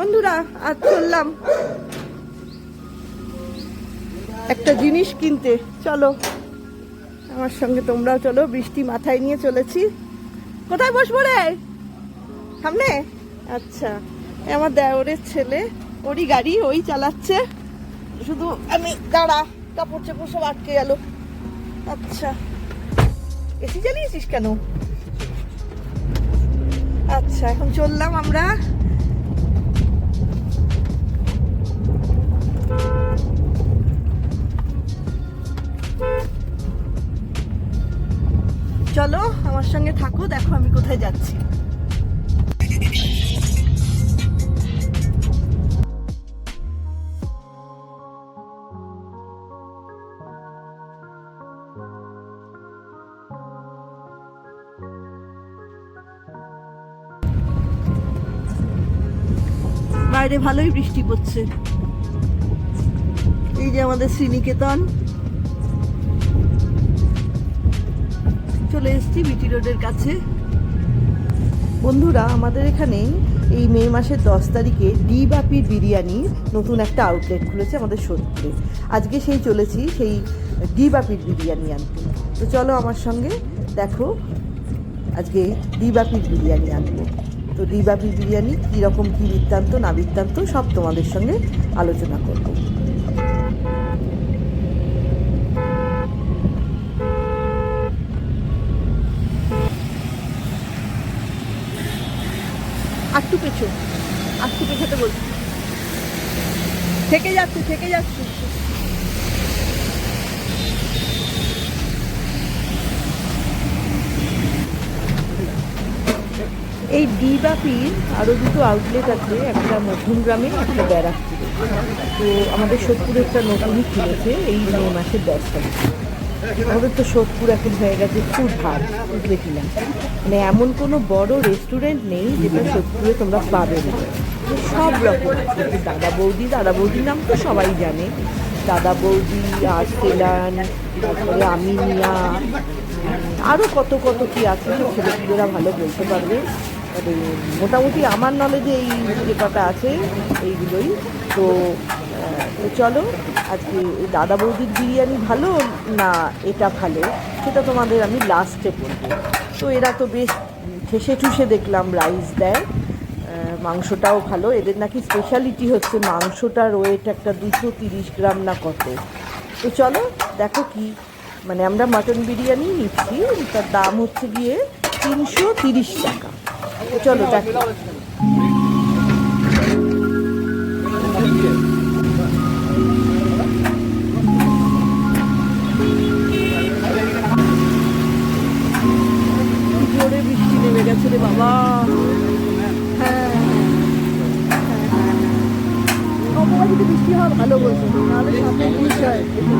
বন্ধুরা, আজ চললাম। একটা জিনিস কিনতে। চলো, আমার সঙ্গে তোমরাও চলো, বৃষ্টি মাথায় নিয়ে চলেছি। কোথায় বসবো রে? সামনে? আচ্ছা আমার দেওরের ছেলে, ওরই গাড়ি, ওই চালাচ্ছে। শুধু আমি, দাঁড়া, কাপড় চাপড় সব আটকে গেল। আচ্ছা এসি চালিয়েছিস কেন? আচ্ছা এখন চললাম আমরা। আমার সঙ্গে থাকো, দেখো আমি কোথায় যাচ্ছি। বাইরে ভালোই বৃষ্টি পড়ছে। এই যে আমাদের শ্রীনিকেতন। চলে এসেছি বিটি রোডের কাছে। বন্ধুরা, আমাদের এখানে এই মে মাসের দশ তারিখে ডি বাপির বিরিয়ানির নতুন একটা আউটলেট খুলেছে আমাদের সোদপুরে আজকে সেই চলেছি, সেই ডি বাপির বিরিয়ানি আনতে। তো চলো আমার সঙ্গে দেখো, আজকে ডি বাপির বিরিয়ানি আনব। তো ডি বাপির বিরিয়ানি কীরকম, কী বৃত্তান্ত, না বৃত্তান্ত, সব তোমাদের সঙ্গে আলোচনা করব। একটু পেছো, আটটু পেছোতে বলছি। থেকে যাচ্ছে থেকে যাচ্ছে। এই ডিবাপির আরও দুটো আউটলেট আছে, একটা মধ্যমগ্রামে, একটা ব্যারাকপুরে। তো আমাদের সোদপুরে একটা নতুনই খুলেছে, এই মে মাসের দশ তারিখ। আমাদের তো সোদপুর এখন হয়ে গেছে ফুড হাট, বুঝলে কিনা মানে এমন কোনো বড় রেস্টুরেন্ট নেই যেটা সোদপুরে তোমরা পাবে না। সব রকম। দাদা বৌদি, দাদা বৌদির নাম তো সবাই জানে। দাদা বৌদি, আর্সেলান, তারপরে আমিনিয়া আরও কত কত কি আছে সব ছেলেপুলেরা ভালো বলতে পারবে। মোটামুটি আমার নলেজে এই যে কটা আছে, এইগুলোই। তো তো চলো, আজকে এই দাদা বৌদির বিরিয়ানি ভালো না এটা ভালো? সেটা তোমাদের আমি লাস্টে বলব। তো এরা তো বেশ ঠেসে ঠুসে দেখলাম রাইস দেয়। মাংসটাও ভালো। এদের নাকি স্পেশালিটি হচ্ছে মাংসটার ওয়েট একটা দুশো তিরিশ গ্রাম না কত। তো চলো, দেখো কি মানে আমরা মাটন বিরিয়ানি নিচ্ছি, তার দাম হচ্ছে গিয়ে তিনশো তিরিশ টাকা। তো চলো, দেখো। বিষয়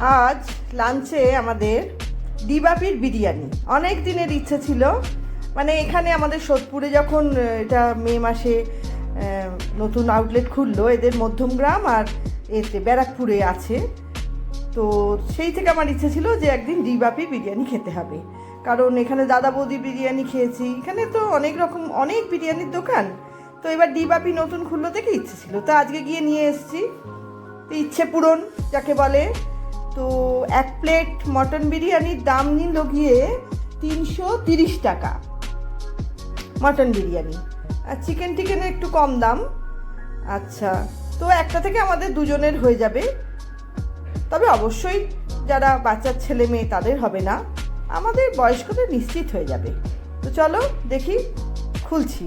আজ লাঞ্চে আমাদের ডিবাপির বিরিয়ানি। অনেক দিনের ইচ্ছে ছিল। মানে এখানে আমাদের সোদপুরে যখন এটা মে মাসে নতুন আউটলেট খুললো, এদের মধ্যমগ্রাম আর এতে ব্যারাকপুরে আছে। তো সেই থেকে আমার ইচ্ছে ছিল যে একদিন ডিবাপি বিরিয়ানি খেতে হবে। কারণ এখানে দাদা বৌদি বিরিয়ানি খেয়েছি। এখানে তো অনেক রকম, অনেক বিরিয়ানির দোকান। তো এবার ডিবাপি নতুন খুললো থেকে ইচ্ছে ছিল। তো আজকে গিয়ে নিয়ে এসেছি। তো ইচ্ছে পূরণ, যাকে বলে তো এক প্লেট মটন বিরিয়ানির দাম নিল গিয়ে তিনশো তিরিশ টাকা। মটন বিরিয়ানি। আর চিকেন টিকেনের একটু কম দাম। আচ্ছা তো একটা থেকে আমাদের দুজনের হয়ে যাবে। তবে অবশ্যই যারা বাচ্চার ছেলে মেয়ে তাদের হবে না। আমাদের বয়স্কদের নিশ্চিত হয়ে যাবে। তো চলো দেখি, খুলছি।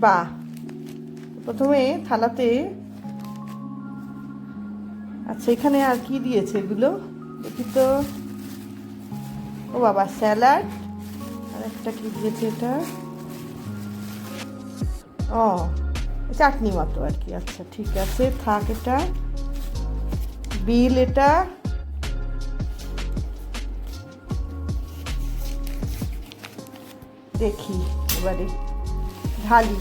বাহ প্রথমে থালাতে আচ্ছা এখানে আর কি দিয়েছে এগুলো? দেখি তো। ও বাবা, স্যালাড। আর একটা কি দিয়েছে এটা? ও, চাটনি মতো আর কি। আচ্ছা ঠিক আছে, থাক এটা। বিল এটা। দেখি এবারে। ঢালি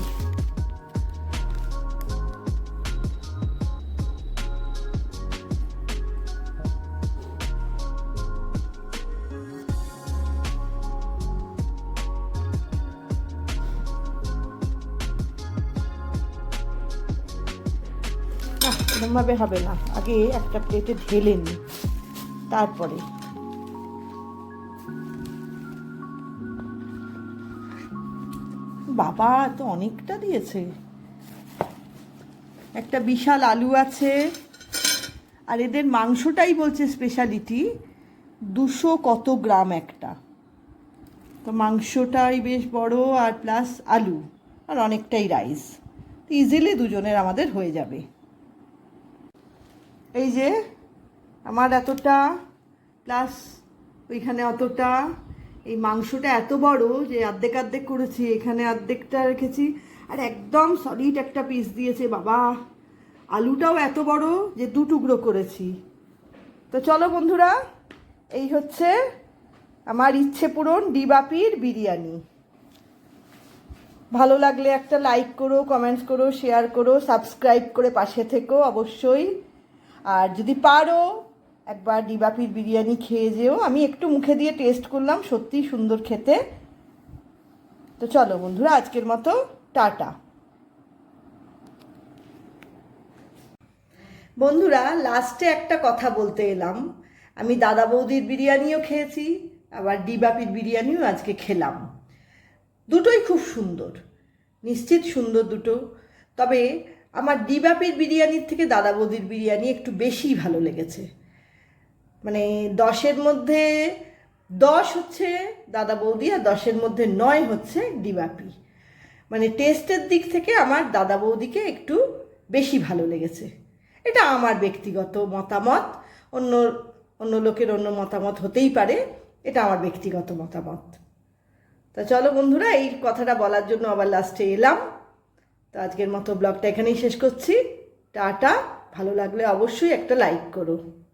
হবে না। আগে একটা প্লেটে ঢেলে নিই তারপরে বাবা তো অনেকটা দিয়েছে। একটা বিশাল আলু আছে, আর এদের মাংসটাই বলছে স্পেশালিটি দুশো কত গ্রাম একটা। তো মাংসটাই বেশ বড়, আর প্লাস আলু, আর অনেকটাই রাইস তো ইজিলি দুজনের আমাদের হয়ে যাবে। এই যে, আমার এতটা প্লাস ওইখানে অতটা এই মাংসটা এত বড় যে অর্ধেক অর্ধেক করেছি, এখানে অর্ধেকটা রেখেছি। আর একদম সলিড একটা পিস দিয়েছে, বাবা। আলুটাও এত বড় যে দু টুকরো করেছি। তো চলো বন্ধুরা, এই হচ্ছে আমার ইচ্ছে পূরণ ডিবাপির বিরিয়ানি। ভালো লাগলে একটা লাইক করো কমেন্টস করো শেয়ার করো সাবস্ক্রাইব করে পাশে থেকো অবশ্যই। আর যদি পারো একবার ডিবাপির বিরিয়ানি খেয়ে যেও। আমি একটু মুখে দিয়ে টেস্ট করলাম, সত্যিই সুন্দর খেতে। তো চলো বন্ধুরা, আজকের মতো টাটা। বন্ধুরা লাস্টে একটা কথা বলতে এলাম। আমি দাদা বৌদির বিরিয়ানিও খেয়েছি, আবার ডিবাপির বিরিয়ানিও আজকে খেলাম। দুটোই খুব সুন্দর, নিশ্চিত সুন্দর দুটো। তবে আমার ডিবাপির বিরিয়ানির থেকে দাদা বৌদির বিরিয়ানি একটু বেশি ভালো লেগেছে। মানে দশের মধ্যে দশ হচ্ছে দাদা বৌদি আর দশের মধ্যে নয় হচ্ছে ডিবাপি। মানে টেস্টের দিক থেকে আমার দাদা বৌদিকে একটু বেশি ভালো লেগেছে। এটা আমার ব্যক্তিগত মতামত। অন্য অন্য লোকের অন্য মতামত হতেই পারে। এটা আমার ব্যক্তিগত মতামত। তা চলো বন্ধুরা, এই কথাটা বলার জন্য আবার লাস্টে এলাম। তো আজকের মতো ব্লগটা এখানেই শেষ করছি। টাটা। ভালো লাগলে অবশ্যই একটা লাইক করো।